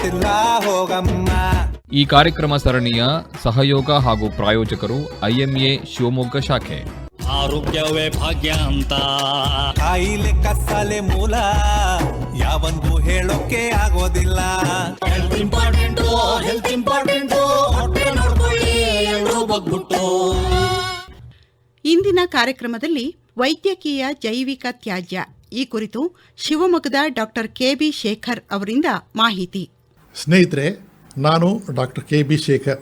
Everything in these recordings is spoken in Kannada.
ಗೊತ್ತಿಲ್ಲ ಹೋಗಮ್ಮ ಈ ಕಾರ್ಯಕ್ರಮ ಸರಣಿಯ ಸಹಯೋಗ ಹಾಗೂ ಪ್ರಾಯೋಜಕರು ಐಎಂಎ ಶಿವಮೊಗ್ಗ ಶಾಖೆ. ಆರೋಗ್ಯವೇ ಭಾಗ್ಯ ಅಂತ. ಕಾಯಿಲೆ ಕಸಲೆ ಮೂಲ ಯಾವಂದು ಹೇಳೋಕೆ ಆಗೋದಿಲ್ಲ. ಹೆಲ್ತ್ ಇಂಪಾರ್ಟೆಂಟ್ ಹೆಲ್ತ್ ಇಂಪಾರ್ಟೆಂಟ್ ಹೊಟ್ಟೆ ನೋಡ್ಕೊಳ್ಳಿ ಎಲ್ರೂ ಬಗ್ಬಿಟ್ಟು. ಇಂದಿನ ಕಾರ್ಯಕ್ರಮದಲ್ಲಿ ವೈದ್ಯಕೀಯ ಜೈವಿಕ ತ್ಯಾಜ್ಯ ಈ ಕುರಿತು ಶಿವಮೊಗ್ಗದ ಡಾಕ್ಟರ್ ಕೆಬಿ ಶೇಖರ್ ಅವರಿಂದ ಮಾಹಿತಿ. ಸ್ನೇಹಿತರೆ, ನಾನು doctor K B Shekhar,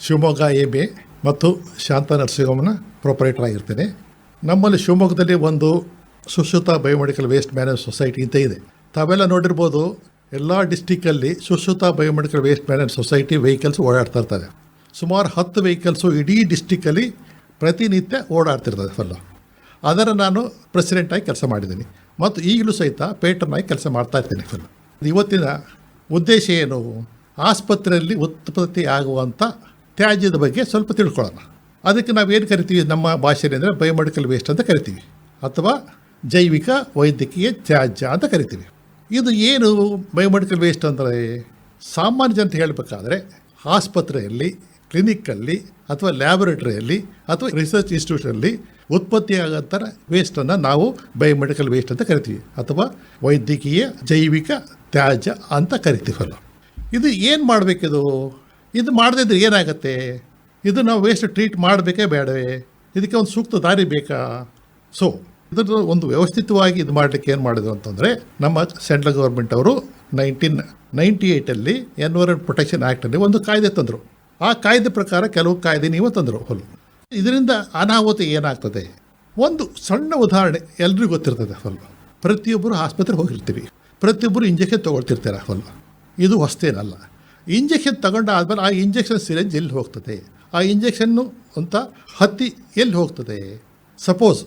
Shivamogga A B ಮತ್ತು ಶಾಂತ ನರಸಿಂಹಮ್ಮನ ಪ್ರೊಪರೇಟರ್ ಆಗಿರ್ತೇನೆ ನಮ್ಮಲ್ಲಿ ಶಿವಮೊಗ್ಗದಲ್ಲಿ ಒಂದು Sushruta biomedical waste manage society ಅಂತ ಇದೆ. ತಾವೆಲ್ಲ ನೋಡಿರ್ಬೋದು, ಎಲ್ಲ ಡಿಸ್ಟಿಕ್ಕಲ್ಲಿ Sushruta biomedical waste manage society vehicles ಓಡಾಡ್ತಾ ಇರ್ತವೆ. ಸುಮಾರು ಹತ್ತು ವೆಹಿಕಲ್ಸು ಇಡೀ ಡಿಸ್ಟಿಕ್ಕಲ್ಲಿ ಪ್ರತಿನಿತ್ಯ ಓಡಾಡ್ತಿರ್ತದೆ ಫಲ್ಲ ಅದರ ನಾನು ಪ್ರೆಸಿಡೆಂಟಾಗಿ ಕೆಲಸ ಮಾಡಿದ್ದೀನಿ. ಮತ್ತು ಈಗಲೂ ಸಹಿತ ಪೇಟರ್ನಾಗಿ ಕೆಲಸ ಮಾಡ್ತಾ ಇರ್ತೀನಿ ಫಲ್ಲ ಇವತ್ತಿನ ಉದ್ದೇಶ ಏನು? ಆಸ್ಪತ್ರೆಯಲ್ಲಿ ಉತ್ಪತ್ತಿ ಆಗುವಂಥ ತ್ಯಾಜ್ಯದ ಬಗ್ಗೆ ಸ್ವಲ್ಪ ತಿಳ್ಕೊಳ್ಳೋಣ. ಅದಕ್ಕೆ ನಾವು ಏನು ಕರಿತೀವಿ? ನಮ್ಮ ಭಾಷೆಯಲ್ಲಿ ಅಂದರೆ ಬಯೋಮೆಡಿಕಲ್ ವೇಸ್ಟ್ ಅಂತ ಕರಿತೀವಿ. ಅಥವಾ ಜೈವಿಕ ವೈದ್ಯಕೀಯ ತ್ಯಾಜ್ಯ ಅಂತ ಕರಿತೀವಿ. ಇದು ಏನು ಬಯೋಮೆಡಿಕಲ್ ವೇಸ್ಟ್ ಅಂದರೆ? ಸಾಮಾನ್ಯ ಜನತೆ ಹೇಳಬೇಕಾದ್ರೆ ಆಸ್ಪತ್ರೆಯಲ್ಲಿ ಕ್ಲಿನಿಕ್ಕಲ್ಲಿ ಅಥವಾ ಲ್ಯಾಬೊರೇಟರಿಯಲ್ಲಿ ಅಥವಾ ರಿಸರ್ಚ್ ಇನ್ಸ್ಟಿಟ್ಯೂಷನಲ್ಲಿ ಉತ್ಪತ್ತಿಯಾಗಂಥ ವೇಸ್ಟನ್ನು ನಾವು ಬಯೋಮೆಡಿಕಲ್ ವೇಸ್ಟ್ ಅಂತ ಕರಿತೀವಿ. ಅಥವಾ ವೈದ್ಯಕೀಯ ಜೈವಿಕ ತ್ಯಾಜ್ಯ ಅಂತ ಕರಿತೀವಲ್ಲ ಇದು ಏನು ಮಾಡಬೇಕಿದು? ಇದು ಮಾಡದಿದ್ರೆ ಏನಾಗುತ್ತೆ? ಇದು ನಾವು ವೇಸ್ಟ್ ಟ್ರೀಟ್ ಮಾಡಬೇಕೇ ಬೇಡವೇ? ಇದಕ್ಕೆ ಒಂದು ಸೂಕ್ತ ದಾರಿ ಬೇಕಾ? ಸೊ ಇದರ ಒಂದು ವ್ಯವಸ್ಥಿತವಾಗಿ ಇದು ಮಾಡಲಿಕ್ಕೆ ಏನು ಮಾಡಿದ್ರು ಅಂತಂದರೆ, ನಮ್ಮ ಸೆಂಟ್ರಲ್ ಗೌರ್ಮೆಂಟ್ ಅವರು ನೈನ್ಟೀನ್ ನೈಂಟಿ ಏಯ್ಟಲ್ಲಿ ಎನ್ವೈರನ್ಮೆಂಟ್ ಪ್ರೊಟೆಕ್ಷನ್ ಆ್ಯಕ್ಟಲ್ಲಿ ಒಂದು ಕಾಯ್ದೆ ತಂದರು. ಆ ಕಾಯ್ದೆ ಪ್ರಕಾರ ಕೆಲವು ಕಾಯ್ದೆ ನೀವು ತಂದರು. ಹೊಲು ಇದರಿಂದ ಅನಾಹುತ ಏನಾಗ್ತದೆ? ಒಂದು ಸಣ್ಣ ಉದಾಹರಣೆ ಎಲ್ರಿಗೂ ಗೊತ್ತಿರ್ತದೆ ಸ್ವಲ್ಪ ಪ್ರತಿಯೊಬ್ಬರು ಆಸ್ಪತ್ರೆಗೆ ಹೋಗಿರ್ತೀವಿ. ಪ್ರತಿಯೊಬ್ಬರು ಇಂಜೆಕ್ಷನ್ ತೊಗೊಳ್ತಿರ್ತಾರೆ ಸ್ವಲ್ಪ ಇದು ಹೊಸ್ತೇನಲ್ಲ. ಇಂಜೆಕ್ಷನ್ ತಗೊಂಡಾದ್ಮೇಲೆ ಆ ಇಂಜೆಕ್ಷನ್ ಸಿರೆಂಜ್ ಎಲ್ಲಿ ಹೋಗ್ತದೆ? ಆ ಇಂಜೆಕ್ಷನ್ನು ಅಂತ ಹತ್ತಿ ಎಲ್ಲಿ ಹೋಗ್ತದೆ? ಸಪೋಸ್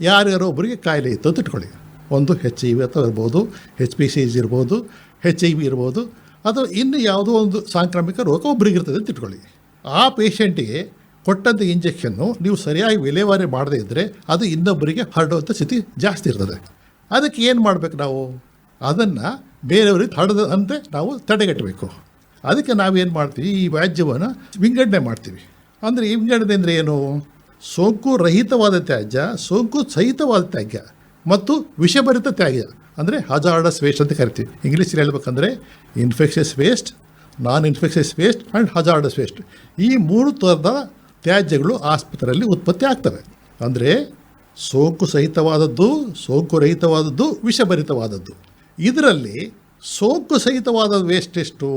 ಯಾರ್ಯಾರೋ ಒಬ್ಬರಿಗೆ ಕಾಯಿಲೆ ಇತ್ತು ಅಂತ ಇಟ್ಕೊಳ್ಳಿ. ಒಂದು ಹೆಚ್ ಐ ವಿ ಅಥವಾ ಇರ್ಬೋದು ಹೆಚ್ ಪಿ ಸಿ ಜಿ ಇರ್ಬೋದು ಹೆಚ್ ಐ ವಿ ಇರ್ಬೋದು ಅಥವಾ ಇನ್ನು ಯಾವುದೋ ಒಂದು ಸಾಂಕ್ರಾಮಿಕ ರೋಗ ಒಬ್ರಿಗೆ ಇರ್ತದೆ ಅಂತ ಇಟ್ಕೊಳ್ಳಿ. ಆ ಪೇಷಂಟಿಗೆ ಕೊಟ್ಟಂಥ ಇಂಜೆಕ್ಷನ್ನು ನೀವು ಸರಿಯಾಗಿ ವಿಲೇವಾರಿ ಮಾಡದೇ ಇದ್ದರೆ ಅದು ಇನ್ನೊಬ್ಬರಿಗೆ ಹರಡುವಂಥ ಸ್ಥಿತಿ ಜಾಸ್ತಿ ಇರ್ತದೆ. ಅದಕ್ಕೆ ಏನು ಮಾಡಬೇಕು ನಾವು? ಅದನ್ನು ಬೇರೆಯವ್ರಿಗೆ ಹರಡದಂತೆ ನಾವು ತಡೆಗಟ್ಟಬೇಕು. ಅದಕ್ಕೆ ನಾವೇನು ಮಾಡ್ತೀವಿ? ಈ ವ್ಯಾಜ್ಯವನ್ನು ವಿಂಗಡಣೆ ಮಾಡ್ತೀವಿ. ಅಂದರೆ ಈ ವಿಂಗಡಣೆ ಅಂದರೆ ಏನು? ಸೋಂಕು ರಹಿತವಾದ ತ್ಯಾಜ್ಯ, ಸೋಂಕು ಸಹಿತವಾದ ತ್ಯಾಜ್ಯ ಮತ್ತು ವಿಷಭರಿತ ತ್ಯಾಜ್ಯ. ಅಂದರೆ ಹಜಾರ್ಡಸ್ ವೇಸ್ಟ್ ಅಂತ ಕರಿತೀವಿ. ಇಂಗ್ಲೀಷಲ್ಲಿ ಹೇಳ್ಬೇಕಂದ್ರೆ infectious waste non infectious waste and hazardous waste ಈ ಮೂರು ಥರದ ತ್ಯಾಜ್ಯಗಳು ಆಸ್ಪತ್ರೆಯಲ್ಲಿ ಉತ್ಪತ್ತಿ ಆಗ್ತವೆ. ಅಂದರೆ ಸೋಂಕು ಸಹಿತವಾದದ್ದು, ಸೋಂಕು ರಹಿತವಾದದ್ದು, ವಿಷಭರಿತವಾದದ್ದು. ಇದರಲ್ಲಿ ಸೋಂಕು ಸಹಿತವಾದ ವೇಸ್ಟ್ ಎಷ್ಟು?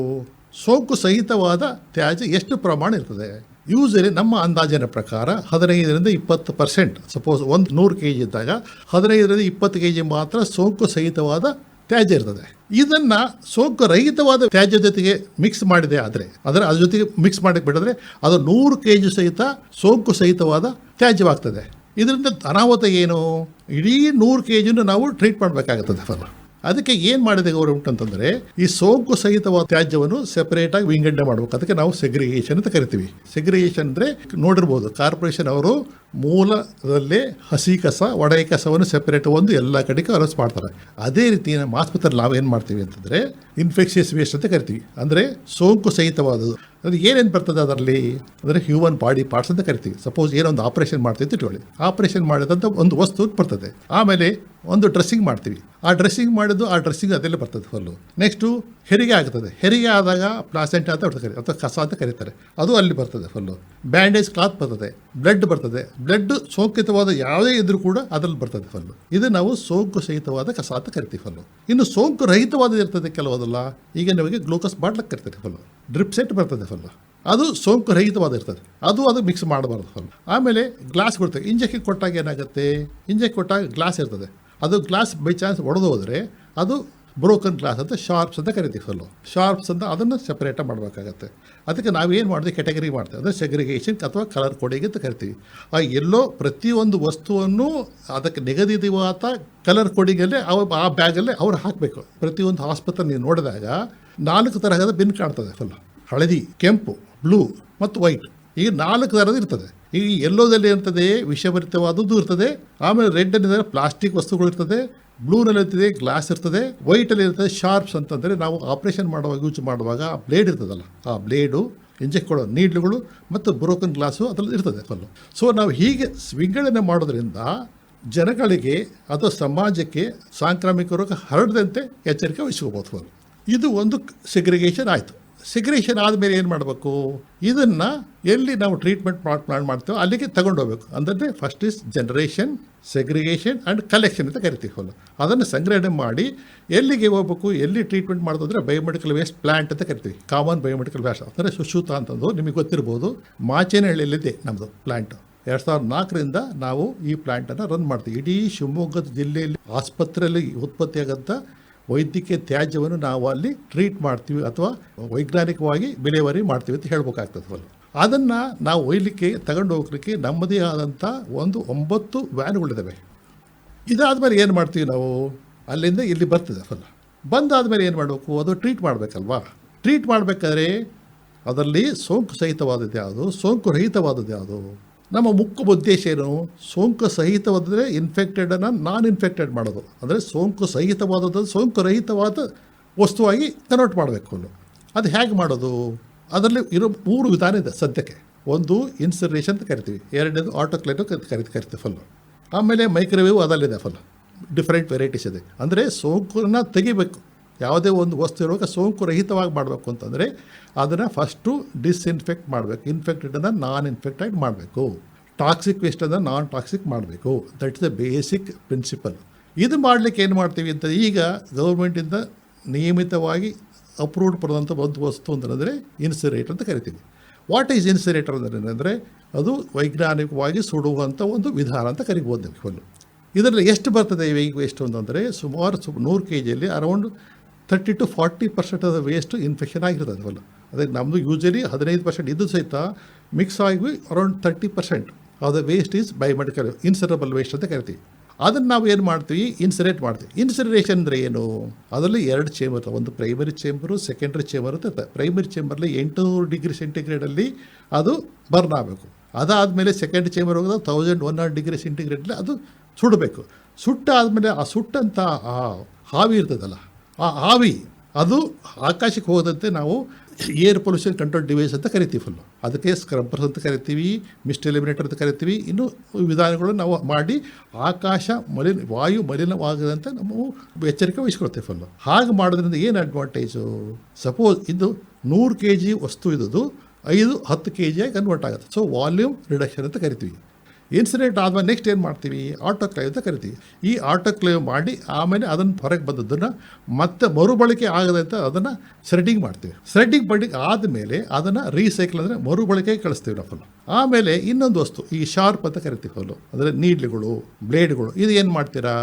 ಸೋಂಕು ಸಹಿತವಾದ ತ್ಯಾಜ್ಯ ಎಷ್ಟು ಪ್ರಮಾಣ ಇರ್ತದೆ? ಯೂಸಲಿ ನಮ್ಮ ಅಂದಾಜಿನ ಪ್ರಕಾರ ಹದಿನೈದರಿಂದ ಇಪ್ಪತ್ತು ಪರ್ಸೆಂಟ್ ಸಪೋಸ್ ಒಂದು ನೂರು ಕೆ ಜಿ ಇದ್ದಾಗ ಹದಿನೈದರಿಂದ ಇಪ್ಪತ್ತು ಕೆ ಜಿ ಮಾತ್ರ ಸೋಂಕು ಸಹಿತವಾದ ತ್ಯಾಜ್ಯ ಇರ್ತದೆ. ಇದನ್ನ ಸೋಂಕು ರಹಿತವಾದ ತ್ಯಾಜ್ಯ ಜೊತೆಗೆ ಮಿಕ್ಸ್ ಮಾಡಿದೆ ಆದರೆ ಅದರ ಅದ್ರ ಜೊತೆಗೆ ಮಿಕ್ಸ್ ಮಾಡಿ ಬಿಡಿದ್ರೆ ಅದು ನೂರು ಕೆ ಜಿ ಸಹಿತ ಸೋಂಕು ಸಹಿತವಾದ ತ್ಯಾಜ್ಯವಾಗ್ತದೆ. ಇದರಿಂದ ಅನಾಹುತ ಏನು? ಇಡೀ ನೂರು ಕೆ ಜಿನ ನಾವು ಟ್ರೀಟ್ ಮಾಡಬೇಕಾಗುತ್ತದೆ ಫಲ ಅದಕ್ಕೆ ಏನು ಮಾಡಿದೆ ಗೌರ್ಮೆಂಟ್ ಅಂತಂದರೆ, ಈ ಸೋಂಕು ಸಹಿತವಾದ ತ್ಯಾಜ್ಯವನ್ನು ಸೆಪರೇಟಾಗಿ ವಿಂಗಡಣೆ ಮಾಡಬೇಕು. ಅದಕ್ಕೆ ನಾವು ಸೆಗ್ರಿಗೇಷನ್ ಅಂತ ಕರಿತೀವಿ. ಸೆಗ್ರಿಗೇಷನ್ ಅಂದರೆ ನೋಡಿರ್ಬೋದು ಕಾರ್ಪೊರೇಷನ್ ಅವರು ಮೂಲದಲ್ಲೇ ಹಸಿ ಕಸ, ಒಡೆಯ ಕಸವನ್ನು ಸೆಪರೇಟ್ ಒಂದು ಎಲ್ಲ ಕಡೆಗೆ ಅಲಸ್ ಮಾಡ್ತಾರೆ. ಅದೇ ರೀತಿ ನಮ್ಮ ನಾವು ನಾವೇನು ಮಾಡ್ತೀವಿ ಅಂತಂದರೆ ಇನ್ಫೆಕ್ಷಿಯಸ್ ವೇಸ್ಟ್ ಅಂತ ಕರಿತೀವಿ. ಅಂದರೆ ಸೋಂಕು ಸಹಿತವಾದದ್ದು. ಅದು ಏನೇನು ಬರ್ತದೆ ಅದರಲ್ಲಿ? ಅಂದರೆ ಹ್ಯೂಮನ್ ಬಾಡಿ ಪಾರ್ಟ್ಸ್ ಅಂತ ಕರಿತೀವಿ. ಸಪೋಸ್ ಏನೊಂದು ಆಪರೇಷನ್ ಮಾಡ್ತೀವಿ ಇಟ್ಕೊಳ್ಳಿ. ಆಪರೇಷನ್ ಮಾಡಿದಂಥ ಒಂದು ವಸ್ತು ಬರ್ತದೆ. ಆಮೇಲೆ ಒಂದು ಡ್ರೆಸ್ಸಿಂಗ್ ಮಾಡ್ತೀವಿ. ಆ ಡ್ರೆಸ್ಸಿಂಗ್ ಮಾಡಿದ್ದು, ಆ ಡ್ರೆಸ್ಸಿಂಗ್ ಅದೆಲ್ಲ ಬರ್ತದೆ ಫುಲ್ಲು ನೆಕ್ಸ್ಟು ಹೆರಿಗೆ ಆಗ್ತದೆ. ಹೆರಿಗೆ ಆದಾಗ ಪ್ಲಾಸೆಂಟ್ ಅಂತ ಕರೀತಾರೆ ಅಥವಾ ಕಸ ಅಂತ ಕರೀತಾರೆ. ಅದು ಅಲ್ಲಿ ಬರ್ತದೆ ಫುಲ್ಲು ಬ್ಯಾಂಡೇಜ್ ಕ್ಲಾತ್ ಬರ್ತದೆ. ಬ್ಲಡ್ ಬರ್ತದೆ. ಬ್ಲಡ್ ಸೋಂಕಿತವಾದ ಯಾವುದೇ ಇದ್ರೂ ಕೂಡ ಅದರಲ್ಲಿ ಬರ್ತದೆ ಫುಲ್ಲು ಇದು ನಾವು ಸೋಂಕು ಸಹಿತವಾದ ಕಸ ಅಂತ ಕರಿತೀವಿ ಫುಲ್ಲು ಇನ್ನು ಸೋಂಕು ರಹಿತವಾದ ಇರ್ತದೆ ಕೆಲವೊಂದಲ್ಲ. ಈಗ ನಮಗೆ ಗ್ಲೂಕೋಸ್ ಬಾಟ್ಲಕ್ಕೆ ಕರಿತಾರೆ ಫುಲ್ಲು ಡ್ರಿಪ್ ಸೆಟ್ ಬರ್ತದೆ ಸ್ವಲ್ಪ. ಅದು ಸೋಂಕು ರಹಿತವಾದ ಇರ್ತದೆ. ಅದು ಅದು ಮಿಕ್ಸ್ ಮಾಡಬಾರ್ದು ಸ್ವಲ್ಪ. ಆಮೇಲೆ ಗ್ಲಾಸ್ ಕೊಡ್ತೇವೆ. ಇಂಜೆಕ್ಷನ್ ಕೊಟ್ಟಾಗ ಏನಾಗುತ್ತೆ? ಇಂಜೆಕ್ಷನ್ ಕೊಟ್ಟಾಗ ಗ್ಲಾಸ್ ಇರ್ತದೆ. ಅದು ಗ್ಲಾಸ್ ಬೈ ಚಾನ್ಸ್ ಒಡೆದು ಹೋದರೆ ಅದು ಬ್ರೋಕನ್ ಗ್ಲಾಸ್ ಅಂತ ಶಾರ್ಪ್ಸ್ ಅಂತ ಕರಿತೀವಿ ಸ್ವಲ್ಪ. ಶಾರ್ಪ್ಸ್ ಅಂತ ಅದನ್ನು ಸೆಪರೇಟ್ ಮಾಡಬೇಕಾಗತ್ತೆ. ಅದಕ್ಕೆ ನಾವೇನು ಮಾಡಿದ್ವಿ ಕೆಟಗರಿ ಮಾಡ್ತೇವೆ. ಅಂದರೆ ಸೆಗ್ರಿಗೇಷನ್ ಅಥವಾ ಕಲರ್ ಕೋಡಿಂಗ್ ಅಂತ ಕರಿತೀವಿ. ಆ ಎಲ್ಲೋ ಪ್ರತಿಯೊಂದು ವಸ್ತುವನ್ನು ಅದಕ್ಕೆ ನಿಗದಿತವಾದ ಕಲರ್ ಕೋಡಿಂಗಲ್ಲೇ ಅವ ಆ ಬ್ಯಾಗಲ್ಲೇ ಅವ್ರು ಹಾಕಬೇಕು. ಪ್ರತಿಯೊಂದು ಆಸ್ಪತ್ರೆ ನೀವು ನೋಡಿದಾಗ ನಾಲ್ಕು ತರಹದ ಬಿನ್ ಕಾಣ್ತದೆ ಫುಲ್ ಹಳದಿ, ಕೆಂಪು ಬ್ಲೂ ಮತ್ತು ವೈಟ್ ಈಗ ನಾಲ್ಕು ಥರದ ಇರ್ತದೆ. ಈಗ ಎಲ್ಲೋದಲ್ಲಿ ಇರ್ತದೆ ವಿಷಭರಿತವಾದದ್ದು ಇರ್ತದೆ. ಆಮೇಲೆ ರೆಡ್ ಅನ್ನಿದ್ರೆ ಪ್ಲಾಸ್ಟಿಕ್ ವಸ್ತುಗಳು ಇರ್ತದೆ. ಬ್ಲೂನಲ್ಲಿ ಇರ್ತದೆ ಗ್ಲಾಸ್ ಇರ್ತದೆ. ವೈಟಲ್ಲಿ ಇರ್ತದೆ ಶಾರ್ಪ್ಸ್ ಅಂತಂದರೆ ನಾವು ಆಪರೇಷನ್ ಮಾಡುವಾಗ ಯೂಸ್ ಮಾಡುವಾಗ ಆ ಬ್ಲೇಡ್ ಇರ್ತದಲ್ಲ. ಆ ಬ್ಲೇಡು ಇಂಜೆಕ್ಟ್ ಕೊಡೋ ನೀಡ್ಲುಗಳು ಮತ್ತು ಬ್ರೋಕನ್ ಗ್ಲಾಸು ಅದರಲ್ಲಿ ಇರ್ತದೆ ಫಲ್ಲು ಸೊ ನಾವು ಹೀಗೆ ವಿಂಗಡಣೆ ಮಾಡೋದ್ರಿಂದ ಜನಗಳಿಗೆ ಅಥವಾ ಸಮಾಜಕ್ಕೆ ಸಾಂಕ್ರಾಮಿಕ ರೋಗ ಹರಡದಂತೆ ಎಚ್ಚರಿಕೆ ವಹಿಸ್ಕೋಬೋದು ಫುಲ್ ಇದು ಒಂದು ಸೆಗ್ರಿಗೇಷನ್ ಆಯಿತು. ಸೆಗ್ರಿಗೇಷನ್ ಆದಮೇಲೆ ಏನು ಮಾಡಬೇಕು? ಇದನ್ನು ಎಲ್ಲಿ ನಾವು ಟ್ರೀಟ್ಮೆಂಟ್ ಪ್ಲಾನ್ ಮಾಡ್ತೇವೆ ಅಲ್ಲಿಗೆ ತಗೊಂಡು ಹೋಗ್ಬೇಕು ಅಂದರೆ first is generation segregation and collection ಅಂತ ಕರಿತೀವಿ ಹೊಲ ಅದನ್ನು ಸಂಗ್ರಹಣೆ ಮಾಡಿ ಎಲ್ಲಿಗೆ ಹೋಗ್ಬೇಕು, ಎಲ್ಲಿ ಟ್ರೀಟ್ಮೆಂಟ್ ಮಾಡೋದು ಬಯೋಮೆಡಿಕಲ್ ವೇಸ್ಟ್ ಪ್ಲಾಂಟ್ ಅಂತ ಕರಿತೀವಿ. ಕಾಮನ್ ಬಯೋಮೆಡಿಕಲ್ ವೇಸ್ಟ್ ಅಂದರೆ ಸುಶೂತ ಅಂತಂದು ನಿಮಗೆ ಗೊತ್ತಿರ್ಬೋದು. ಮಾಚೇನಹಳ್ಳಿಯಲ್ಲಿದೆ ನಮ್ಮದು ಪ್ಲಾಂಟ್ ಎರಡು ಸಾವಿರದ ನಾಲ್ಕರಿಂದ ನಾವು ಈ ಪ್ಲ್ಯಾಂಟನ್ನು ರನ್ ಮಾಡ್ತೀವಿ. ಇಡೀ ಶಿವಮೊಗ್ಗದ ಜಿಲ್ಲೆಯಲ್ಲಿ ಆಸ್ಪತ್ರೆಯಲ್ಲಿ ಉತ್ಪತ್ತಿಯಾಗಂಥ ವೈದ್ಯಕೀಯ ತ್ಯಾಜ್ಯವನ್ನು ನಾವು ಅಲ್ಲಿ ಟ್ರೀಟ್ ಮಾಡ್ತೀವಿ ಅಥವಾ ವೈಜ್ಞಾನಿಕವಾಗಿ ವಿಲೇವಾರಿ ಮಾಡ್ತೀವಿ ಅಂತ ಹೇಳ್ಬೇಕಾಗ್ತದೆ ಅಲ್ಲಿ ಅದನ್ನು ನಾವು ಒಯ್ಲಿಕ್ಕೆ, ತಗೊಂಡು ಹೋಗ್ಲಿಕ್ಕೆ ನಮ್ಮದೇ ಆದಂಥ ಒಂದು ಒಂಬತ್ತು ವ್ಯಾನ್ಗಳಿದ್ದಾವೆ ಇದಾದಮೇಲೆ ಏನು ಮಾಡ್ತೀವಿ ನಾವು? ಅಲ್ಲಿಂದ ಇಲ್ಲಿ ಬರ್ತದೆ ಬಂದಾದ ಬಂದಾದಮೇಲೆ ಏನು ಮಾಡಬೇಕು? ಅದು ಟ್ರೀಟ್ ಮಾಡಬೇಕಲ್ವಾ? ಟ್ರೀಟ್ ಮಾಡಬೇಕಾದ್ರೆ ಅದರಲ್ಲಿ ಸೋಂಕು ಸಹಿತವಾದದ್ದು ಯಾವುದು? ಸೋಂಕು ರಹಿತವಾದದ್ದು ಯಾವುದು? ನಮ್ಮ ಮುಖ್ಯ ಉದ್ದೇಶ ಏನು? ಸೋಂಕು ಸಹಿತವಾದರೆ ಇನ್ಫೆಕ್ಟೆಡನ್ನು ನಾನ್ ಇನ್ಫೆಕ್ಟೆಡ್ ಮಾಡೋದು. ಅಂದರೆ ಸೋಂಕು ಸಹಿತವಾದದ್ದು, ಸೋಂಕು ರಹಿತವಾದ ವಸ್ತುವಾಗಿ ಕನ್ವರ್ಟ್ ಮಾಡಬೇಕು ಅಲ್ಲಿ ಅದು ಹೇಗೆ ಮಾಡೋದು? ಅದರಲ್ಲಿ ಇರೋ ಮೂರು ವಿಧಾನ ಇದೆ ಸದ್ಯಕ್ಕೆ. ಒಂದು ಇನ್ಸರ್ರೇಷನ್ ಅಂತ ಕರಿತೀವಿ. ಎರಡನೇದು ಆಟೋಕ್ಲೇಟು ಕರಿತ ಕರಿತೀವಿ ಫುಲ್ಲು ಆಮೇಲೆ ಮೈಕ್ರೋವೇವ್ ಅದಲ್ಲಿದೆ ಫುಲ್ ಡಿಫ್ರೆಂಟ್ ವೆರೈಟೀಸ್ ಇದೆ. ಅಂದರೆ ಸೋಂಕನ್ನು ತೆಗಿಬೇಕು. ಯಾವುದೇ ಒಂದು ವಸ್ತು ಇರುವಾಗ ಸೋಂಕು ರಹಿತವಾಗಿ ಮಾಡಬೇಕು ಅಂತಂದರೆ ಅದನ್ನು ಫಸ್ಟು ಡಿಸ್ಇನ್ಫೆಕ್ಟ್ ಮಾಡಬೇಕು. ಇನ್ಫೆಕ್ಟೆಡನ್ನು ನಾನ್ ಇನ್ಫೆಕ್ಟೆಡ್ ಮಾಡಬೇಕು. ಟಾಕ್ಸಿಕ್ ವೇಸ್ಟನ್ನು ನಾನ್ ಟಾಕ್ಸಿಕ್ ಮಾಡಬೇಕು. That is the basic principle ಇದು ಮಾಡಲಿಕ್ಕೆ ಏನು ಮಾಡ್ತೀವಿ ಅಂತ ಈಗ ಗೌರ್ಮೆಂಟಿಂದ ನಿಯಮಿತವಾಗಿ ಅಪ್ರೂವ್ಡ್ ಪಡೆದಂಥ ಒಂದು ವಸ್ತು ಅಂತಂದರೆ ಇನ್ಸಿರೇಟ್ ಅಂತ ಕರಿತೀವಿ. ವಾಟ್ ಈಸ್ ಇನ್ಸಿರೇಟರ್ ಅಂದರೆ ಅದು ವೈಜ್ಞಾನಿಕವಾಗಿ ಸುಡುವಂಥ ಒಂದು ವಿಧಾನ ಅಂತ ಕರಿಬೋದು ಫುಲ್ಲು ಇದರಲ್ಲಿ ಎಷ್ಟು ಬರ್ತದೆ ವೇಗ ವೇಸ್ಟ್ ಅಂತಂದರೆ ಸುಮಾರು ಸು ನೂರು ಕೆ ಜಿಯಲ್ಲಿ around thirty to forty percent of waste infection ಆಗಿರ್ತದೆ ಫುಲ್ ಅದಕ್ಕೆ ನಮ್ಮದು ಯೂಶಲಿ ಹದಿನೈದು ಪರ್ಸೆಂಟ್ ಇದ್ದು ಸಹಿತ ಮಿಕ್ಸ್ ಆಗಿ around thirty percent of waste is biomedical incinerable waste ಅಂತ ಕರಿತೀವಿ. ಅದನ್ನು ನಾವು ಏನು ಮಾಡ್ತೀವಿ? ಇನ್ಸರೇಟ್ ಮಾಡ್ತೀವಿ. ಇನ್ಸರೇಷನ್ ಅಂದರೆ ಏನು? ಅದರಲ್ಲಿ ಎರಡು ಚೇಂಬರ್ ಒಂದು ಪ್ರೈಮರಿ ಚೇಂಬರು ಸೆಕೆಂಡ್ರಿ ಚೇಂಬರ್ ಅಂತ ಇರ್ತದೆ. ಪ್ರೈಮರಿ ಚೇಂಬರ್ಲಿ ಎಂಟುನೂರು ಡಿಗ್ರಿ ಸೆಂಟಿಗ್ರೇಡಲ್ಲಿ ಅದು ಬರ್ನ್ ಆಗಬೇಕು. ಅದಾದಮೇಲೆ ಸೆಕೆಂಡ್ ಚೇಂಬರ್ ಹೋಗೋದು ತೌಸಂಡ್ ಒನ್ ಹಂಡ್ರೆಡ್ ಡಿಗ್ರಿ ಸೆಂಟಿಗ್ರೇಡಲ್ಲಿ ಅದು ಸುಡಬೇಕು. ಸುಟ್ಟಾದಮೇಲೆ ಆ ಸುಟ್ಟಂಥ ಆ ಹಾವಿ ಇರ್ತದಲ್ಲ ಆ ಆವಿ ಅದು ಆಕಾಶಕ್ಕೆ ಹೋದಂತೆ ನಾವು ಏರ್ ಪೊಲ್ಯೂಷನ್ ಕಂಟ್ರೋಲ್ ಡಿವೈಸ್ ಅಂತ ಕರಿತೀವಿ ಫುಲ್ಲು ಅದಕ್ಕೆ ಸ್ಕ್ರಬ್ಬರ್ಸ್ ಅಂತ ಕರಿತೀವಿ ಮಿಸ್ಟ್ ಎಲಿಮಿನೇಟರ್ ಅಂತ ಕರಿತೀವಿ, ಇನ್ನು ವಿಧಾನಗಳು ನಾವು ಮಾಡಿ ಆಕಾಶ ಮಲಿನ, ವಾಯು ಮಲಿನವಾಗದಂತೆ ನಾವು ಎಚ್ಚರಿಕೆ ವಹಿಸ್ಕೊಳ್ತೇವೆ ಫುಲ್ಲು ಹಾಗೆ ಮಾಡೋದ್ರಿಂದ ಏನು ಅಡ್ವಾಂಟೇಜು ಸಪೋಸ್ ಇದು ನೂರು ಕೆ ಜಿ ವಸ್ತು ಇದ್ದು ಐದು ಹತ್ತು ಕೆ ಜಿಯಾಗಿ ಕನ್ವರ್ಟ್ ಆಗುತ್ತೆ. ಸೊ ವಾಲ್ಯೂಮ್ ರಿಡಕ್ಷನ್ ಅಂತ ಕರಿತೀವಿ. ಇನ್ಸಿಡೆಂಟ್ ಆದ್ಮೇಲೆ ನೆಕ್ಸ್ಟ್ ಏನು ಮಾಡ್ತೀವಿ? ಆಟೋಕ್ಲೇವ್ ಅಂತ ಕರಿತೀವಿ. ಈ ಆಟೋಕ್ಲೇವ್ ಮಾಡಿ ಆಮೇಲೆ ಅದನ್ನು ಹೊರಗೆ ಬಂದದ್ದನ್ನು ಮತ್ತೆ ಮರುಬಳಕೆ ಆಗದಂತೆ ಅದನ್ನು ಸ್ರೆಡ್ಡಿಂಗ್ ಮಾಡ್ತೀವಿ. ಸ್ರೆಡ್ಡಿಂಗ್ ಬಡ್ಡಿಂಗ್ ಆದಮೇಲೆ ಅದನ್ನು ರೀಸೈಕಲ್ ಅಂದರೆ ಮರುಬಳಕೆಗೆ ಕಳಿಸ್ತೀವಿ ನಾವು ಆಮೇಲೆ ಇನ್ನೊಂದು ವಸ್ತು, ಈ ಶಾರ್ಪ್ ಅಂತ ಕರಿತೀವಿ ಫುಲ್ಲು ಅಂದರೆ ನೀಡ್ಲುಗಳು ಬ್ಲೇಡ್ಗಳು ಇದು ಏನು ಮಾಡ್ತೀರಾ?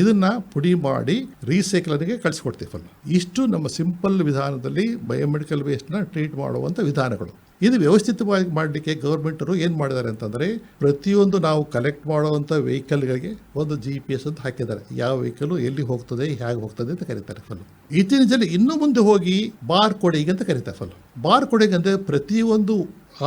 ಇದನ್ನು ಪುಡಿ ಮಾಡಿ ರೀಸೈಕ್ಲರಿಗೆ ಕಳಿಸ್ಕೊಡ್ತೀವಿ ಫುಲ್ಲು ಇಷ್ಟು ನಮ್ಮ ಸಿಂಪಲ್ ವಿಧಾನದಲ್ಲಿ ಬಯೋಮೆಡಿಕಲ್ ವೇಸ್ಟ್ನ ಟ್ರೀಟ್ ಮಾಡುವಂಥ ವಿಧಾನಗಳು. ಇದು ವ್ಯವಸ್ಥಿತವಾಗಿ ಮಾಡಲಿಕ್ಕೆ ಗೌರ್ಮೆಂಟರು ಏನು ಮಾಡಿದ್ದಾರೆ ಅಂತಂದರೆ ಪ್ರತಿಯೊಂದು ನಾವು ಕಲೆಕ್ಟ್ ಮಾಡುವಂಥ ವೆಹಿಕಲ್ಗಳಿಗೆ ಒಂದು ಜಿ ಪಿ ಎಸ್ ಅಂತ ಹಾಕಿದ್ದಾರೆ. ಯಾವ ವೆಹಿಕಲ್ ಎಲ್ಲಿ ಹೋಗ್ತದೆ, ಹೇಗೆ ಹೋಗ್ತದೆ ಅಂತ ಕರೀತಾರೆ ಫಲ ಇತ್ತೀಚಿನ ಇನ್ನೂ ಮುಂದೆ ಹೋಗಿ ಬಾರ್ ಕೊಡಿಗೆ ಅಂತ ಕರೀತಾರೆ ಫಲ ಬಾರ್ ಕೊಡಿಗೆ ಅಂದರೆ ಪ್ರತಿಯೊಂದು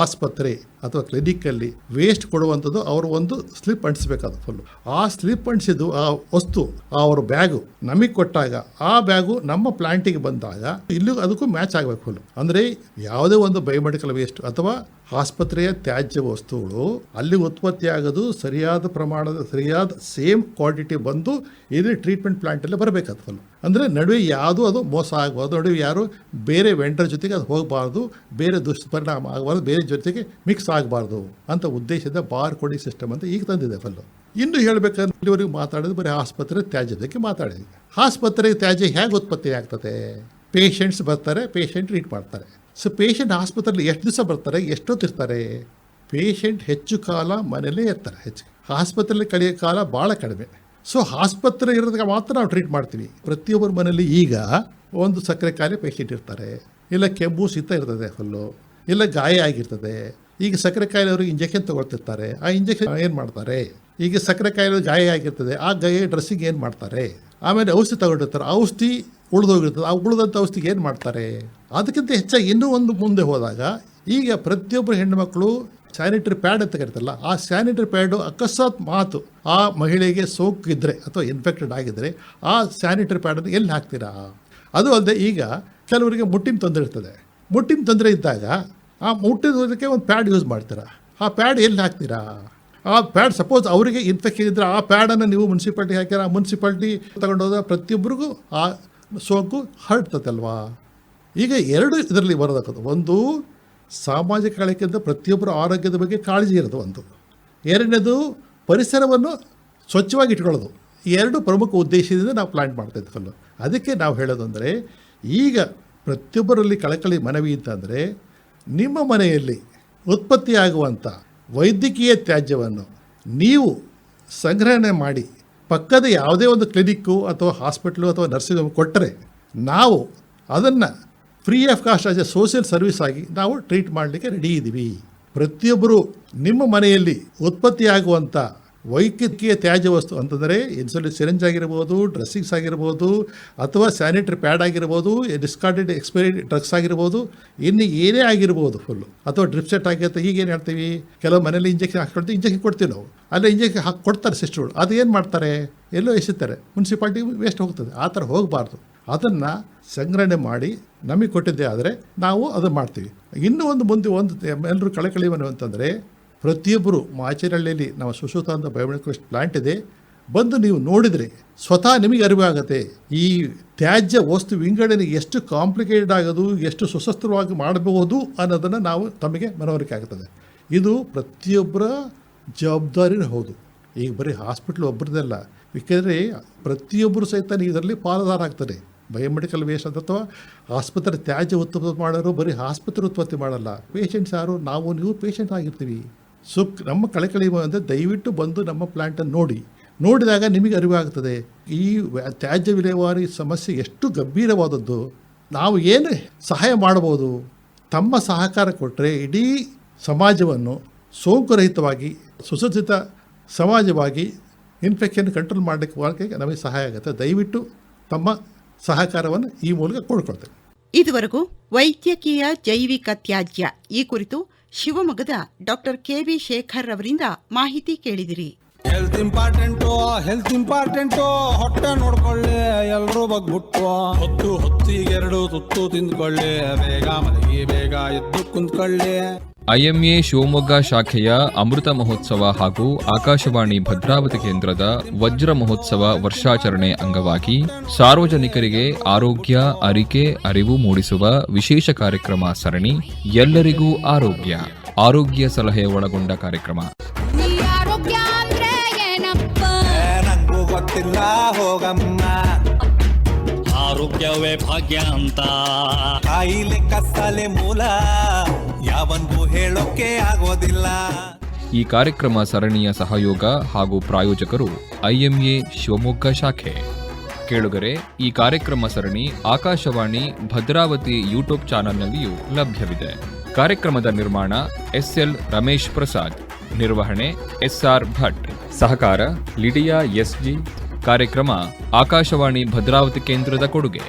ಆಸ್ಪತ್ರೆ ಅಥವಾ ಕ್ಲಿನಿಕ್ಕಲ್ಲಿ ವೇಸ್ಟ್ ಕೊಡುವಂಥದ್ದು ಅವರು ಒಂದು ಸ್ಲಿಪ್ ಅಂಟಿಸ್ಬೇಕಾದ ಫುಲ್ಲು. ಆ ಸ್ಲಿಪ್ ಅಂಟಿಸಿದ್ದು ಆ ವಸ್ತು, ಆ ಅವ್ರ ಬ್ಯಾಗು ನಮಗೆ ಕೊಟ್ಟಾಗ, ಆ ಬ್ಯಾಗು ನಮ್ಮ ಪ್ಲಾಂಟಿಗೆ ಬಂದಾಗ ಇಲ್ಲಿ ಅದಕ್ಕೂ ಮ್ಯಾಚ್ ಆಗಬೇಕು ಫುಲ್ಲು. ಅಂದರೆ ಯಾವುದೇ ಒಂದು ಬಯೋಮೆಡಿಕಲ್ ವೇಸ್ಟ್ ಅಥವಾ ಆಸ್ಪತ್ರೆಯ ತ್ಯಾಜ್ಯ ವಸ್ತುಗಳು ಅಲ್ಲಿ ಉತ್ಪತ್ತಿ ಆಗೋದು ಸರಿಯಾದ ಪ್ರಮಾಣದ, ಸರಿಯಾದ ಸೇಮ್ ಕ್ವಾಂಟಿಟಿ ಬಂದು ಇಲ್ಲಿ ಟ್ರೀಟ್ಮೆಂಟ್ ಪ್ಲಾಂಟಲ್ಲಿ ಬರಬೇಕಾದ ಫುಲ್ ಅಂದರೆ ನಡುವೆ ಯಾವುದೂ ಅದು ಮೋಸ ಆಗಬಾರ್ದು ನಡುವೆ ಯಾರು ಬೇರೆ ವೆಂಡರ್ ಜೊತೆಗೆ ಅದು ಹೋಗಬಾರ್ದು, ಬೇರೆ ದುಷ್ಪರಿಣಾಮ ಆಗಬಾರ್ದು, ಬೇರೆ ಜೊತೆಗೆ ಮಿಕ್ಸ್ ಆಗಬಾರ್ದು ಅಂತ ಉದ್ದೇಶದ ಬಾರ್ ಕೊಡಿ ಸಿಸ್ಟಮ್ ಅಂತ ಈಗ ತಂದಿದೆ ಫಲ್ಲು ಇನ್ನು ಹೇಳಬೇಕಂದ್ರೆ ಇಲ್ಲಿವರೆಗೂ ಮಾತಾಡೋದು ಬರೀ ಆಸ್ಪತ್ರೆ ತ್ಯಾಜ್ಯದಕ್ಕೆ ಬಗ್ಗೆ ಆಸ್ಪತ್ರೆ ತ್ಯಾಜ್ಯ ಹೇಗೆ ಉತ್ಪತ್ತಿ ಆಗ್ತದೆ? ಪೇಷಂಟ್ಸ್ ಬರ್ತಾರೆ ಪೇಷಂಟ್ ಟ್ರೀಟ್ ಮಾಡ್ತಾರೆ. ಸೊ ಪೇಷಂಟ್ ಆಸ್ಪತ್ರೆಯಲ್ಲಿ ಎಷ್ಟು ದಿವಸ ಬರ್ತಾರೆ ಎಷ್ಟೊತ್ತಿರ್ತಾರೆ ಪೇಷಂಟ್ ಹೆಚ್ಚು ಕಾಲ ಮನೆಯಲ್ಲೇ ಇರ್ತಾರೆ, ಹೆಚ್ಚು. ಆಸ್ಪತ್ರೆಯಲ್ಲಿ ಕಳೆಯೋ ಕಾಲ ಭಾಳ ಕಡಿಮೆ. ಸೊ ಆಸ್ಪತ್ರೆ ಇರೋದಕ್ಕೆ ಮಾತ್ರ ನಾವು ಟ್ರೀಟ್ ಮಾಡ್ತೀವಿ. ಪ್ರತಿಯೊಬ್ಬರ ಮನೆಯಲ್ಲಿ ಈಗ ಒಂದು ಸಕ್ಕರೆ ಕಾಯಿಲೆ ಪೇಷಂಟ್ ಇರ್ತಾರೆ. ಇಲ್ಲ ಕೆಮ್ಮು, ಶೀತ ಇರ್ತದೆ ಫುಲ್ಲು ಇಲ್ಲ ಗಾಯ ಆಗಿರ್ತದೆ. ಈಗ ಸಕ್ಕರೆ ಕಾಯಿಲೆ ಅವ್ರಿಗೆ ಇಂಜೆಕ್ಷನ್ ತಗೊಳ್ತಿರ್ತಾರೆ. ಆ ಇಂಜೆಕ್ಷನ್ ಏನು ಮಾಡ್ತಾರೆ? ಈಗ ಸಕ್ಕರೆ ಕಾಯಿಲೆ ಗಾಯ ಆಗಿರ್ತದೆ. ಆ ಗಾಯ ಡ್ರೆಸ್ಸಿಗೆ ಏನು ಮಾಡ್ತಾರೆ? ಆಮೇಲೆ ಔಷಧಿ ತಗೊಂಡಿರ್ತಾರೆ. ಔಷಧಿ ಉಳಿದೋಗಿರ್ತದೆ ಆ ಉಳಿದಂಥ ಔಷಧಿಗೆ ಏನು ಮಾಡ್ತಾರೆ? ಅದಕ್ಕಿಂತ ಹೆಚ್ಚಾಗಿ ಇನ್ನೂ ಒಂದು ಮುಂದೆ ಹೋದಾಗ ಈಗ ಪ್ರತಿಯೊಬ್ಬರು ಹೆಣ್ಣುಮಕ್ಕಳು ಸ್ಯಾನಿಟರಿ ಪ್ಯಾಡ್ ಅಂತ ಕರಿತಲ್ಲ ಆ ಸ್ಯಾನಿಟರಿ ಪ್ಯಾಡು ಅಕಸ್ಮಾತ್ ಮಾತು ಆ ಮಹಿಳೆಗೆ ಸೋಕಿದ್ರೆ ಅಥವಾ ಇನ್ಫೆಕ್ಟೆಡ್ ಆಗಿದ್ದರೆ ಆ ಸ್ಯಾನಿಟರಿ ಪ್ಯಾಡನ್ನು ಎಲ್ಲಿ ಹಾಕ್ತೀರಾ? ಅದು ಅಲ್ಲದೆ ಈಗ ಕೆಲವರಿಗೆ ಮುಟ್ಟಿನ ತೊಂದರೆ ಇರ್ತದೆ. ಮುಟ್ಟಿನ ತೊಂದರೆ ಇದ್ದಾಗ ಆ ಮುಟ್ಟಿದಕ್ಕೆ ಒಂದು ಪ್ಯಾಡ್ ಯೂಸ್ ಮಾಡ್ತೀರಾ? ಆ ಪ್ಯಾಡ್ ಎಲ್ಲಿ ಹಾಕ್ತೀರಾ? ಆ ಪ್ಯಾಡ್ ಸಪೋಸ್ ಅವರಿಗೆ ಇನ್ಫೆಕ್ಷನ್ ಇದ್ದರೆ ಆ ಪ್ಯಾಡನ್ನು ನೀವು ಮುನ್ಸಿಪಾಲ್ಟಿ ಹಾಕಿರ ಆ ಮುನ್ಸಿಪಾಲ್ಟಿ ತಗೊಂಡೋದ ಪ್ರತಿಯೊಬ್ಬರಿಗೂ ಆ ಸೋಂಕು ಹರಡ್ತದಲ್ವಾ ಈಗ ಎರಡು ಇದರಲ್ಲಿ ಬರೋದಕ್ಕದು ಒಂದು ಸಾಮಾಜಿಕ ಕಳಕೆಯಿಂದ ಪ್ರತಿಯೊಬ್ಬರ ಆರೋಗ್ಯದ ಬಗ್ಗೆ ಕಾಳಜಿ ಇರೋದು ಒಂದು. ಎರಡನೇದು ಪರಿಸರವನ್ನು ಸ್ವಚ್ಛವಾಗಿ ಇಟ್ಕೊಳ್ಳೋದು. ಎರಡು ಪ್ರಮುಖ ಉದ್ದೇಶದಿಂದ ನಾವು ಪ್ಲ್ಯಾನ್ ಮಾಡ್ತಾ ಅದಕ್ಕೆ ನಾವು ಹೇಳೋದಂದರೆ ಈಗ ಪ್ರತಿಯೊಬ್ಬರಲ್ಲಿ ಕಳಕಳಿ ಮನವಿ ಅಂತಂದರೆ ನಿಮ್ಮ ಮನೆಯಲ್ಲಿ ಉತ್ಪತ್ತಿಯಾಗುವಂಥ ವೈದ್ಯಕೀಯ ತ್ಯಾಜ್ಯವನ್ನು ನೀವು ಸಂಗ್ರಹಣೆ ಮಾಡಿ, ಪಕ್ಕದ ಯಾವುದೇ ಒಂದು ಕ್ಲಿನಿಕ್ಕು ಅಥವಾ ಹಾಸ್ಪಿಟ್ಲು ಅಥವಾ ನರ್ಸಿಂಗ್ ಹೋಮ್ ಕೊಟ್ಟರೆ, ನಾವು ಅದನ್ನು free of cost as a social service ಆಗಿ ನಾವು ಟ್ರೀಟ್ ಮಾಡಲಿಕ್ಕೆ ರೆಡಿ ಇದ್ದೀವಿ ಪ್ರತಿಯೊಬ್ಬರು ನಿಮ್ಮ ಮನೆಯಲ್ಲಿ ಉತ್ಪತ್ತಿಯಾಗುವಂಥ ವೈದ್ಯಕೀಯ ತ್ಯಾಜ್ಯ ವಸ್ತು ಅಂತಂದರೆ ಇನ್ಸುಲಿನ್ ಸಿರಿಂಜ್ ಆಗಿರ್ಬೋದು ಡ್ರೆಸ್ಸಿಂಗ್ಸ್ ಆಗಿರ್ಬೋದು ಅಥವಾ ಸ್ಯಾನಿಟರಿ ಪ್ಯಾಡ್ ಆಗಿರ್ಬೋದು ಡಿಸ್ಕಾರ್ಡೆಡ್ ಎಕ್ಸ್ಪೈರಿ ಡ್ರಗ್ಸ್ ಆಗಿರ್ಬೋದು, ಇನ್ನು ಏನೇ ಆಗಿರ್ಬೋದು ಫುಲ್ಲು ಅಥವಾ ಡ್ರಿಪ್ ಸೆಟ್ ಆಗಿರುತ್ತೆ ಈಗ ಏನು ಹೇಳ್ತೀವಿ? ಕೆಲವು ಮನೇಲಿ ಇಂಜೆಕ್ಷನ್ ಹಾಕ್ಕೊಳ್ತೀವಿ ಇಂಜೆಕ್ಷನ್ ಕೊಡ್ತೀವಿ ನಾವು. ಅಲ್ಲೇ ಇಂಜೆಕ್ಷನ್ ಹಾಕಿ ಕೊಡ್ತಾರೆ ಸಿಸ್ಟರ್ಗಳು. ಅದು ಏನು ಮಾಡ್ತಾರೆ? ಎಲ್ಲೋ ಎಸಿತಾರೆ. ಮುನ್ಸಿಪಾಲ್ಟಿ ವೇಸ್ಟ್ ಹೋಗ್ತದೆ. ಆ ಥರ ಹೋಗಬಾರ್ದು. ಅದನ್ನು ಸಂಗ್ರಹಣೆ ಮಾಡಿ ನಮಗೆ ಕೊಟ್ಟಿದ್ದೆ ಆದರೆ ನಾವು ಅದು ಮಾಡ್ತೀವಿ. ಇನ್ನೂ ಒಂದು ಮುಂದೆ ಒಂದು ಎಲ್ಲರೂ ಕಳಕಳಿಯವನು ಅಂತಂದರೆ ಪ್ರತಿಯೊಬ್ಬರು ಮಾಚೇರಹಳ್ಳಿಯಲ್ಲಿ ನಮ್ಮ ಸುಶ್ರುತ ಅಂತ ಬಯೋಮೆಡಿಕಲ್ ಪ್ಲಾಂಟ್ ಇದೆ. ಬಂದು ನೀವು ನೋಡಿದರೆ ಸ್ವತಃ ನಿಮಗೆ ಅರಿವಾಗುತ್ತೆ. ಈ ತ್ಯಾಜ್ಯ ವಸ್ತು ವಿಂಗಡಣೆ ಎಷ್ಟು ಕಾಂಪ್ಲಿಕೇಟೆಡ್ ಆಗೋದು, ಎಷ್ಟು ಸುಶಸ್ತ್ರವಾಗಿ ಮಾಡಬಹುದು ಅನ್ನೋದನ್ನು ನಾವು ತಮಗೆ ಮನವರಿಕೆ ಆಗ್ತದೆ. ಇದು ಪ್ರತಿಯೊಬ್ಬರ ಜವಾಬ್ದಾರಿನೂ ಹೌದು. ಈಗ ಬರೀ ಹಾಸ್ಪಿಟ್ಲ್ ಒಬ್ಬರದಲ್ಲ ಏಕೆಂದರೆ ಪ್ರತಿಯೊಬ್ಬರು ಸಹಿತ ಇದರಲ್ಲಿ ಪಾಲುದಾರ ಆಗ್ತಾರೆ. ಬಯೋಮೆಡಿಕಲ್ ವೇಸ್ಟ್ ಅಂತ ಅಥವಾ ಆಸ್ಪತ್ರೆ ತ್ಯಾಜ್ಯ ಉತ್ಪತ್ತಿ ಮಾಡೋರು ಬರೀ ಆಸ್ಪತ್ರೆ ಉತ್ಪತ್ತಿ ಮಾಡಲ್ಲ. ಪೇಷಂಟ್ಸ್ ಯಾರು? ನಾವು, ನೀವು ಪೇಷೆಂಟ್ ಆಗಿರ್ತೀವಿ. ಸೊ ನಮ್ಮ ಕಳಕಳಿ ಅಂದರೆ ದಯವಿಟ್ಟು ಬಂದು ನಮ್ಮ ಪ್ಲ್ಯಾಂಟನ್ನು ನೋಡಿ. ನೋಡಿದಾಗ ನಿಮಗೆ ಅರಿವಾಗ್ತದೆ ಈ ತ್ಯಾಜ್ಯ ವಿಲೇವಾರಿ ಸಮಸ್ಯೆ ಎಷ್ಟು ಗಂಭೀರವಾದದ್ದು. ನಾವು ಏನು ಸಹಾಯ ಮಾಡ್ಬೋದು ತಮ್ಮ ಸಹಕಾರ ಕೊಟ್ಟರೆ ಇಡೀ ಸಮಾಜವನ್ನು ಸೋಂಕುರಹಿತವಾಗಿ, ಸುಸಜ್ಜಿತ ಸಮಾಜವಾಗಿ ಇನ್ಫೆಕ್ಷನ್ ಕಂಟ್ರೋಲ್ ಮಾಡಲಿಕ್ಕೆ ನಮಗೆ ಸಹಾಯ ಆಗುತ್ತೆ. ದಯವಿಟ್ಟು ತಮ್ಮ ಸಹಕಾರವನ್ನು ಈ ಮೂಲಕ ಕೊಡ್ಕೊಳ್ತೇವೆ. ಇದುವರೆಗೂ ವೈದ್ಯಕೀಯ ಜೈವಿಕ ತ್ಯಾಜ್ಯ ಈ ಕುರಿತು ಶಿವಮೊಗ್ಗದ ಡಾಕ್ಟರ್ ಕೆವಿ ಶೇಖರ್ ಅವರಿಂದ ಮಾಹಿತಿ ಕೇಳಿದಿರಿ. ಹೆಲ್ತ್ ಇಂಪಾರ್ಟೆಂಟು ಹೆಲ್ತ್ ಇಂಪಾರ್ಟೆಂಟು ಹೊಟ್ಟೆ ನೋಡ್ಕೊಳ್ಳಿ ಎಲ್ಲರೂ ಬಗ್ಬಿಟ್ಟು ಹೊತ್ತು ಹೊತ್ತಿಗೆರಡು ತುತ್ತು ತಿಂದ್ಕೊಳ್ಳಿ ಬೇಗ ಮಲಗಿ ಬೇಗ ಎದ್ದು ಕುಂತ್ಕೊಳ್ಳಿ. ಐಎಂಎ ಶಿವಮೊಗ್ಗ ಶಾಖೆಯ ಅಮೃತ ಮಹೋತ್ಸವ ಹಾಗೂ ಆಕಾಶವಾಣಿ ಭದ್ರಾವತಿ ಕೇಂದ್ರದ ವಜ್ರ ಮಹೋತ್ಸವ ವರ್ಷಾಚರಣೆ ಅಂಗವಾಗಿ ಸಾರ್ವಜನಿಕರಿಗೆ ಆರೋಗ್ಯ ಅರಿಕೆ ಅರಿವು ಮೂಡಿಸುವ ವಿಶೇಷ ಕಾರ್ಯಕ್ರಮ ಸರಣಿ ಎಲ್ಲರಿಗೂ ಆರೋಗ್ಯ ಆರೋಗ್ಯ ಸಲಹೆ ಒಳಗೊಂಡ ಕಾರ್ಯಕ್ರಮ. ಆರೋಗ್ಯವೇ ಭಾಗ್ಯ ಅಂತ. ಮೂಲ. ಯಾವನ್ಗೂ ಹೇಳೋಕೆ ಆಗೋದಿಲ್ಲ. ಈ ಕಾರ್ಯಕ್ರಮ ಸರಣಿಯ ಸಹಯೋಗ ಹಾಗೂ ಪ್ರಾಯೋಜಕರು ಐಎಂಎ ಶಿವಮೊಗ್ಗ ಶಾಖೆ. ಕೇಳುಗರೆ ಈ ಕಾರ್ಯಕ್ರಮ ಸರಣಿ ಆಕಾಶವಾಣಿ ಭದ್ರಾವತಿ ಯೂಟ್ಯೂಬ್ ಚಾನೆಲ್ನಲ್ಲಿಯೂ ಲಭ್ಯವಿದೆ. ಕಾರ್ಯಕ್ರಮದ ನಿರ್ಮಾಣ ಎಸ್ಎಲ್ ರಮೇಶ್ ಪ್ರಸಾದ್. ನಿರ್ವಹಣೆ ಎಸ್ಆರ್ ಭಟ್. ಸಹಕಾರ ಲಿಡಿಯಾ ಎಸ್ಜಿ. ಕಾರ್ಯಕ್ರಮ ಆಕಾಶವಾಣಿ ಭದ್ರಾವತಿ ಕೇಂದ್ರದ ಕೊಡುಗೆ.